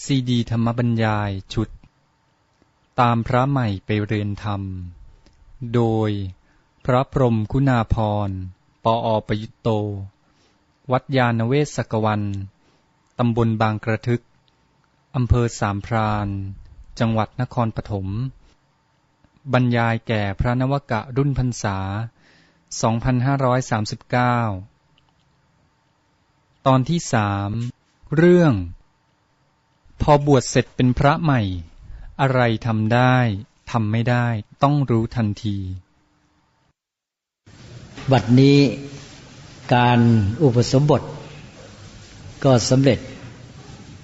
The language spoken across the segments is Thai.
ซีดีธรรมบรรยายชุด ตามพระใหม่ไปเรียนธรรม โดยพระพรมคุณาพร ปออประยุตโต วัดยาณเวศกวัน ตำบลบางกระทึก อำเภอสามพราน จังหวัดนครปฐม บรรยายแก่พระนวกะรุ่นพรรษา 2539 ตอนที่สามเรื่อง พอบวชเสร็จเป็นพระใหม่ อะไรทำได้ทำไม่ได้ต้องรู้ทันที บัดนี้การอุปสมบท ก็สำเร็จ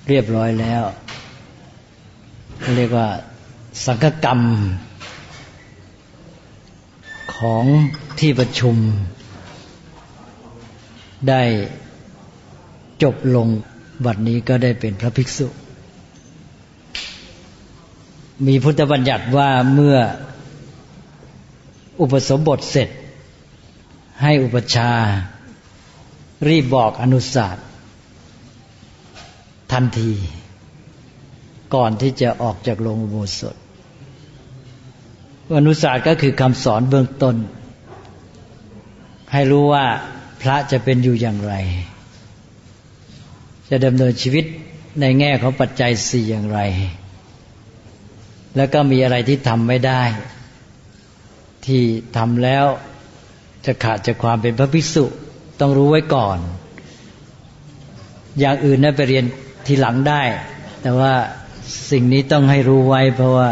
เรียบร้อยแล้วเรียกว่าสังฆกรรม ของที่ประชุม ได้จบลงบัดนี้ก็ได้เป็นพระภิกษุ มีพุทธบัญญัติว่าเมื่ออุปสมบทเสร็จ ให้อุปชา รีบบอกอนุสาสตร์ทันที ก่อนที่จะออกจากโรงอุโบสถอนุสาสตร์ก็คือคำสอนเบื้องต้น ให้รู้ว่าพระจะเป็นอยู่อย่างไร จะดำเนินชีวิตในแง่ของปัจจัยสี่อย่างไร แล้วก็มีอะไรที่ทำไม่ได้ ที่ทำแล้วจะขาดจากความเป็นพระภิกษุต้องรู้ไว้ก่อน อย่างอื่นนั้นไปเรียนทีหลังได้ แต่ว่าสิ่งนี้ต้องให้รู้ไว้ เพราะว่า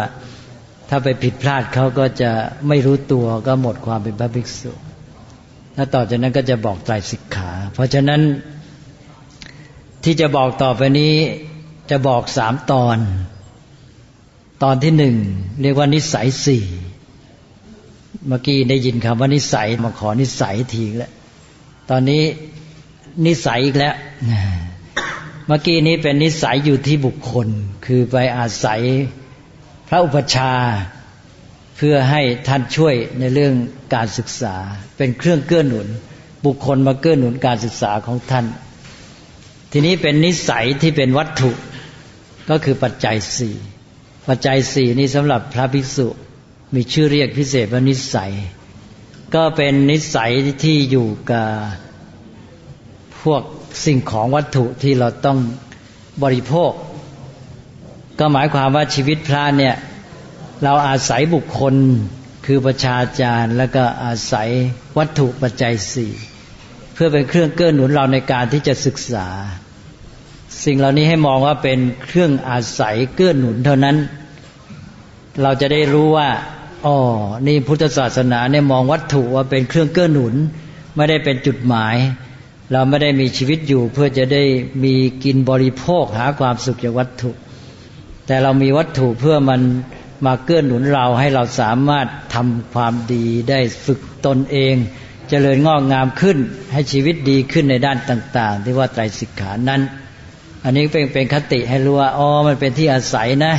ถ้าไปผิดพลาดเขาก็จะไม่รู้ตัวก็หมดความเป็นพระภิกษุแล้วต่อจากนั้นก็จะบอกไตรสิกขา เพราะฉะนั้นที่จะบอกต่อไปนี้จะบอกสามตอน ตอนที่หนึ่งเรียกว่านิสัยสี่เมื่อกี้ได้ยินคำว่านิสัยมาขอนิสัยทีแล้วตอนนี้นิสัยอีกแล้วเมื่อกี้นี้เป็นนิสัยอยู่ที่บุคคล คือไปอาศัยพระอุปชาเพื่อให้ท่านช่วยในเรื่องการศึกษา เป็นเครื่องเกื้อหนุน บุคคลมาเกื้อหนุนการศึกษาของท่าน ทีนี้เป็นนิสัยที่เป็นวัตถุก็คือปัจจัยสี่ ปัจจัยสี่นี้สำหรับพระภิกษุมีชื่อเรียกพิเศษว่านิสัย ก็เป็นนิสัยที่อยู่กับพวกสิ่งของวัตถุที่เราต้องบริโภค ก็หมายความว่าชีวิตพระเนี่ย เราอาศัยบุคคลคือประชาจารย์ แล้วก็อาศัยวัตถุปัจจัยสี่เพื่อเป็นเครื่องเกื้อหนุนเราในการที่จะศึกษา สิ่งเหล่านี้ให้มองว่าเป็นเครื่องอาศัยเกื้อหนุนเท่านั้น เราจะได้รู้ว่าอ๋อนี่พุทธศาสนาเนี่ยมองวัตถุว่าเป็นเครื่องเกื้อหนุน ไม่ได้เป็นจุดหมาย เราไม่ได้มีชีวิตอยู่เพื่อจะได้มีกินบริโภคหาความสุขจากวัตถุ แต่เรามีวัตถุเพื่อมันมาเกื้อหนุนเราให้เราสามารถทำความดีได้ฝึกตนเองจเจริญงอกงามขึ้นให้ชีวิตดีขึ้นในด้านต่าง ๆ ที่ว่าไตรสิกขานั้น อันนี้เป็นเป็นคติให้รู้ว่าอ๋อมันเป็นที่อาศัยนะ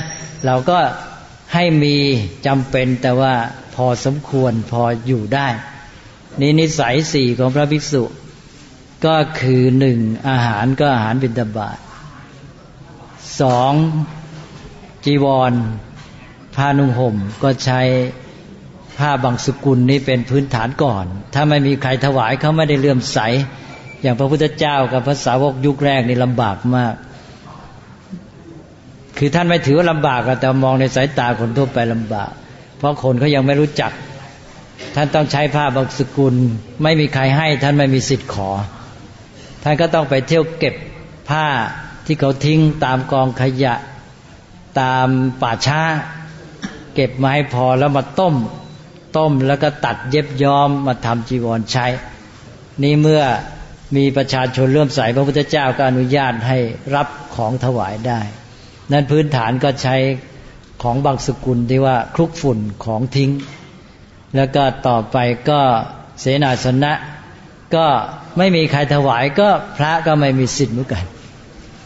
เราก็ให้มีจำเป็นแต่ว่าพอสมควรพออยู่ได้นี่นิสัยสี่ของพระภิกษุ ก็คือหนึ่งอาหารก็อาหารบิณฑบาตสองจีวรผ้านุ่งห่มก็ใช้ผ้าบางสกุลนี้เป็นพื้นฐานก่อน ถ้าไม่มีใครถวายเขาไม่ได้เลื่อมใส อย่างพระพุทธเจ้ากับพระสาวกยุคแรกนี่ลำบากมาก คือท่านไม่ถือว่าลำบากแต่มองในสายตาคนทั่วไปลำบาก เพราะคนเขายังไม่รู้จัก ท่านต้องใช้ผ้าบางสกุล ไม่มีใครให้ ท่านไม่มีสิทธิ์ขอ ท่านก็ต้องไปเที่ยวเก็บผ้าที่เขาทิ้งตามกองขยะตามป่าช้า เก็บมาให้พอแล้วมาต้ม ต้มแล้วก็ตัดเย็บย้อมมาทำจีวรใช้ นี่เมื่อ มีประชาชนเริ่มใส่พระพุทธเจ้าก็อนุญาตให้รับของถวายได้ นั้นพื้นฐานก็ใช้ของบางสกุลที่ว่าคลุกฝุ่นของทิ้ง แล้วก็ต่อไปก็เสนาสนะ ก็ไม่มีใครถวายก็พระก็ไม่มีสิทธิ์เหมือนกัน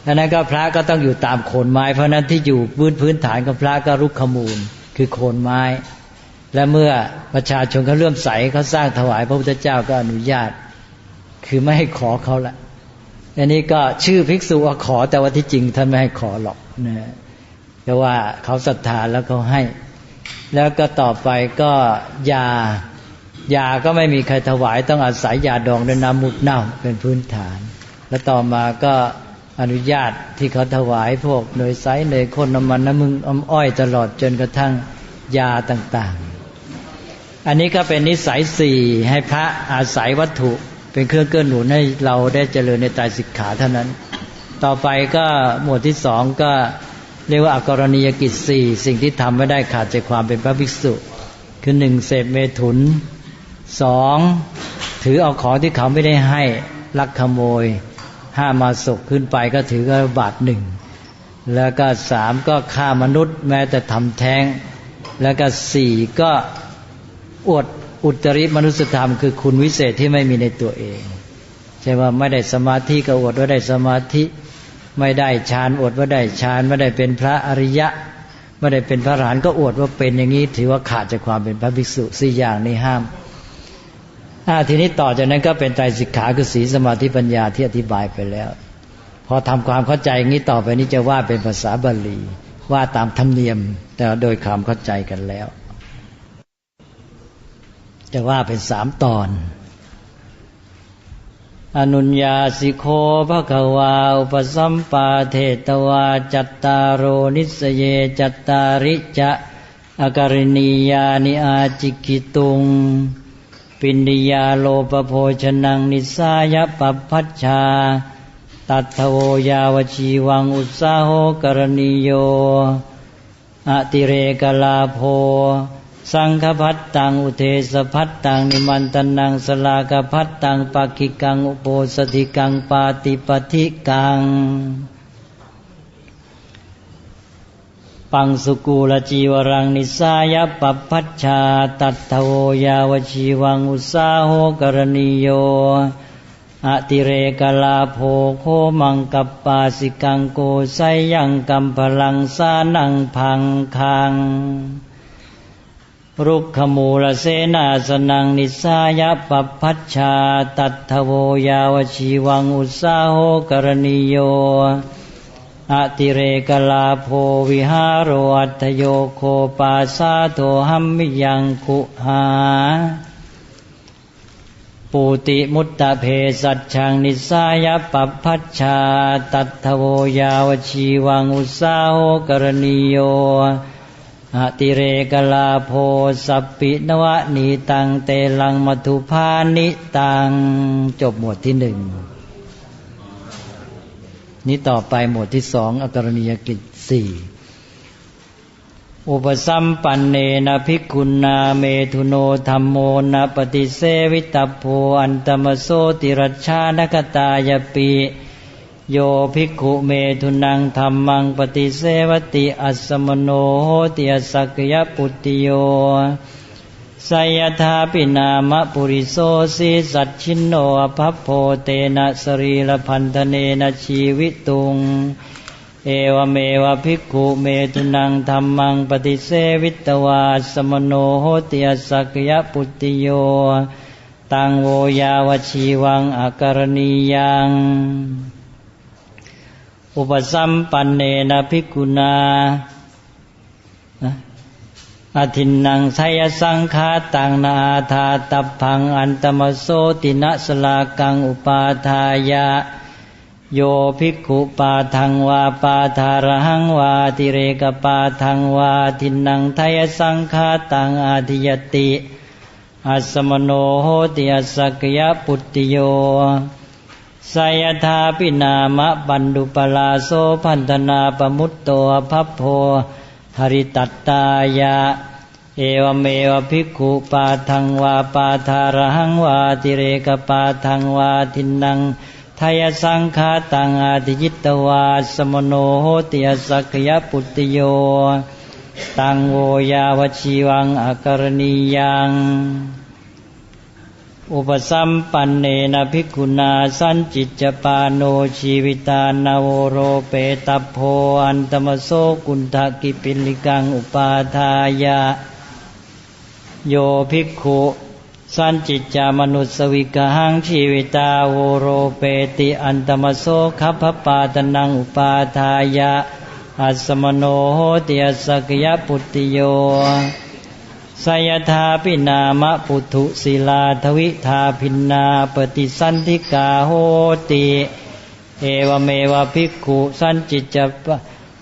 ดังนั้นก็พระก็ต้องอยู่ตามโคนไม้ เพราะนั้นที่อยู่พื้นพื้นฐานของพระก็รุกขมูล คือโคนไม้ และเมื่อประชาชนเขาเลื่อมใสเขาสร้างถวายพระพุทธเจ้าก็อนุญาต คือไม่ให้ขอเขาละอันนี้ก็ชื่อภิกษุขอแต่ว่าที่จริงท่านไม่ให้ขอหรอกนะแต่ว่าเขาศรัทธาแล้วเขาให้ แล้วก็ต่อไปก็ยายาก็ไม่มีใครถวาย ต้องอาศัยยาดองด้วยน้ำมุกเน่าเป็นพื้นฐาน แล้วต่อมาก็อนุญาตที่เขาถวายพวกเนยไซเนยข้นน้ำมันน้ำมึงอ้อมอ้อยตลอดจนกระทั่งยาต่างๆ อันนี้ก็เป็นนิสัยสี่ให้พระอาศัยวัตถุ เป็นเครื่องเกื้อหนุนให้เราได้เจริญในใจสิกขาเท่านั้น ต่อไปก็หมวดที่สองก็เรียกว่าอากรณียกิจสี่สิ่งที่ทำไม่ได้ขาดจากความเป็นพระภิกษุ คือหนึ่งเสพเมถุนสองถือเอาของที่เขาไม่ได้ให้ลักขโมยห้ามาศกขึ้นไปก็ถือกระบาทหนึ่งแล้วก็สามก็ฆ่ามนุษย์แม้แต่ทำแท้ง แล้วก็สี่ก็อวด อุตริมนุสธรรมคือคุณวิเศษที่ไม่มีในตัวเอง ใช่ว่าไม่ได้สมาธิก็อวดว่าได้สมาธิ ไม่ได้ฌานอวดว่าได้ฌานไม่ได้เป็นพระอริยะ ไม่ได้เป็นพระอรหันต์ก็อวดว่าเป็นอย่างนี้ ถือว่าขาดจากความเป็นพระภิกษุสี่อย่างนี้ห้ามอ่าทีนี้ต่อจากนั้นก็เป็นไตรสิกขาคือศีสมาธิปัญญาที่อธิบายไปแล้ว พอทำความเข้าใจอย่างนี้ต่อไปนี้จะว่าเป็นภาษาบาลีว่าตามธรรมเนียม แต่โดยความเข้าใจกันแล้ว จะว่าเป็นสามตอน อนุญญาสิโคภควาอุปสัมปาเทตวา จัตตารโรนิสเย จัตตาริจะอการณียานิอาจิกิตุง ปินิยาโลปโภชนังนิสายปปัชชา ตัทโวยาวชีวังอุสาโหกรณีโยอติเรกลาโภ สังฆพัตตังอุเทสพัตตังนิมันตนังสลากพัตตังปักิกังอุโปสถิกังปาติปทิกัง ปังสุกูลจีวรังนิสายปปัชชาตัตถโวยาวชีวังอุสาโหกรณีโยอติเรกลาโภโคมังกัปปาสิกังโกไซยังกัมพลังสานังพังคัง รุกขมูลเสนาสนังนิสายปปัชชา ตัตถโวยาวชีวังอุสาโหกรณีโย อติเรกลาโภวิหารวัตโยโคปาสาโทหัมมิยังคุหา ปูติมุตตะเพสัจชังนิสายปปัชชา ตัทโวยาวชีวังอุสาโหกรณีโย อติเรกลาโภสัพปินวะนีตังเตลังมัทุพานิตังจบหมวดที่หนึ่งนี้ต่อไปหมวดที่สองอักรณียกิจสี่อุปสัมปันเนนะภิกขุนาเมทุโนธรรมโมนะปฏิเสวิตาโพอันตมโสติรชานกตายปี โยภิกขุเมทุนังธรรมังปฏิเสวติอัสมโนโหติอสักยปุตติโยสยธาปินามะปุริโสสีสัจชินโนอภัพโพเตนะสรีละพันธเนนะชีวิตุง เอวเมวะภิกขุเมตุนังธรรมังปฏิเสวิตวาสมโนโหติยสักยปุตติโย ตังโวยาวชีวังอาการณียัง อุปสัมปันเนนะภิกขุนาอธินนังไสยสังคาตังนาธาตัพังอันตมโสตินะสลากังอุปาทายะ โยภิกขุปาทังวาปาทารหังวาติเรกปาทังวาทินนังไทยสังคาตังอาทิยติอัสมโนโหติอสักยปุตติโย สยธาปินามะปันดุปลาโสพันธนาปมุตโตภัพโพหริตัตตายะ เอวเมวภิกขุปาทังวาปาทารหังวาติเรกปาทังวาทินังทายสังคาตังอาทิจิตวาสมโนโหติยสักยปุตติโย ตังโวยาวชีวังอากรณียัง อุปสัมปันเนนะภิกขุนาสันจิตจปาโนชีวิตานาโวโรเปตพโพอันตมโสกุณฑกิปิลิกังอุปาทายะ โยภิกขุสันจิตจามนุสวิกหังชีวิตาโวโรเปติอันตมโสขัพปาตนังอุปาทายะ อัสมโนโหติยสกยปุตติโย สยธาปินามะปุถุศิลาทวิธาพินนาปฏิสันธิกาโหติ เอวเมวะภิกขุสันจิตจะ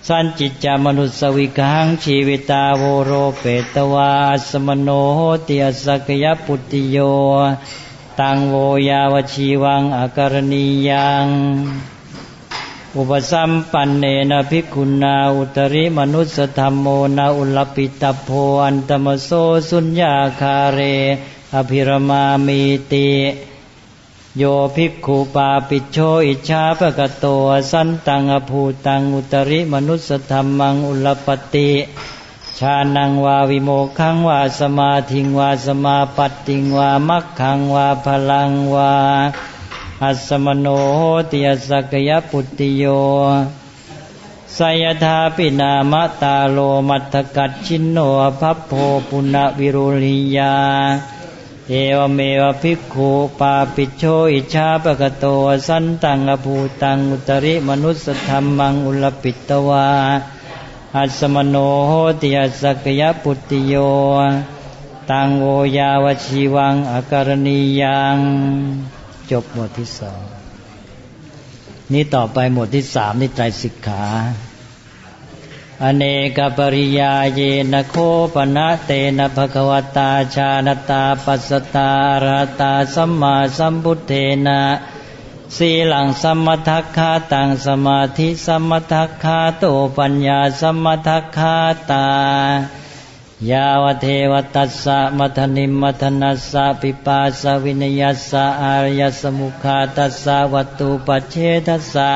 สันจิตจามนุสวิกังชีวิตาโวโรเปตวาสมโนโหติยสกยปุติโย ตังโวยาวชีวังอการณียัง อุปสัมปันเนนะภิกขุนาอุตริมนุสธรรมโมนาอุลปิตโพอันตมโสสุญญาคาเร อภิรมามีติโยภิกขุปาปิโชอิชาปะกะโตสันตังอภูตังอุตริมนุสธรรมังอุลปติชานังวาวิโมขังวาสมาธิงวาสมาปัตติงวามัคขังวาพลังวา อัสมโนโหติยสกยปุตติโยสยธาปินามะตาโลมัตกัจฉินโนภัพโพปุณวิรุลิยา เอวเมวภิกขุปาปิโชอิชาปะกะโตสันตังอภูตังอุตริมนุสธรรมังอุลปิตวา อัสมโนโหติยสกยปุตติโย ตังโวยาวชีวังอการณียัง จบหมวดที่สองนี่ต่อไปหมวดที่สามนี่ไตรสิกขา อเนกปริยาเยนโคปนะเตนะภควตาชานตาปัสตารหตาสัมมาสัมพุทเทนะสีหลังสมทัคคาตังสมาธิสมทัคคาโตปัญญาสมมทัคคาตา ยาวเทวตัสสะมัทนิมมัทนัสสะปิปาสวินยัสสะอารยสมุขาตัสสะวัตุปัจเชทัสสะ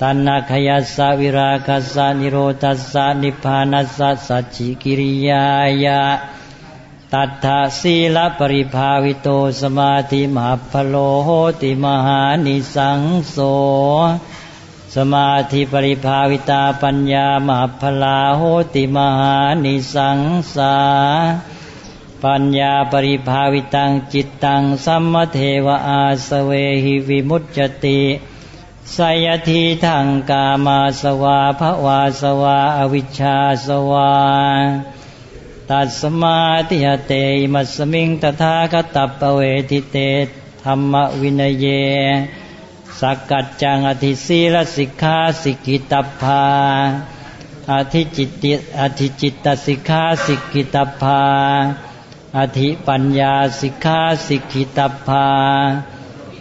ตัณหขยัสสะวิราคัสสะนิโรธัสสะนิพานัสสะสัจจิกิริยายะตัทธะสีลปริภาวิโตสมาธิมหาพโลโหติมหานิสังโส สมาธิปริภาวิตาปัญญามหาพลาโหติมหานิสังสา ปัญญาปริภาวิตังจิตตังสัมมเทวอาสเวหิวิมุตจติสยทีทังกามาสวาภวาสวาอวิชชาสวาตัสมาติหเตมัสมิงตถาคตัปปเวทิเตธรรมวินเย สักกัจจังอธิศีลสิกขาสิกิตภาอธิจิตติอธิจิตตสิกขาสิกิตภาอธิปัญญาสิกขาสิกิตภา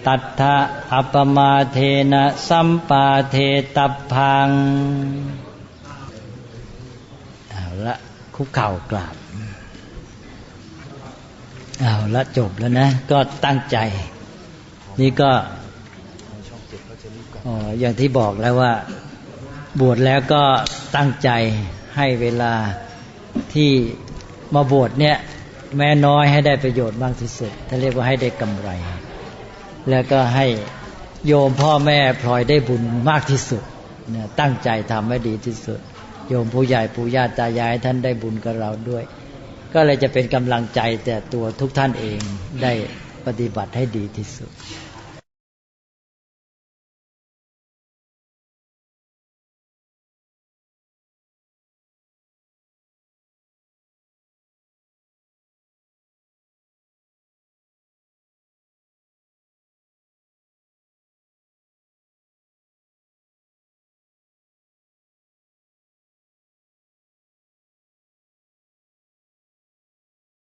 ตัทธะอัปมาเทนะสัมปาเทตพังเอาละคุกเข่ากราบเอาละจบแล้วนะ ก็ตั้งใจ นี่ก็ อ๋ออย่างที่บอกแล้วว่าบวชแล้วก็ตั้งใจให้เวลาที่มาบวชเนี่ย แม้น้อยให้ได้ประโยชน์มากที่สุดถ้าเรียกว่าให้ได้กำไร แล้วก็ให้โยมพ่อแม่พลอยได้บุญมากที่สุดเนี่ยตั้งใจทำให้ดีที่สุด โยมผู้ใหญ่ผู้ญาติตายายท่านได้บุญกับเราด้วย ก็เลยจะเป็นกำลังใจแต่ตัวทุกท่านเองได้ปฏิบัติให้ดีที่สุด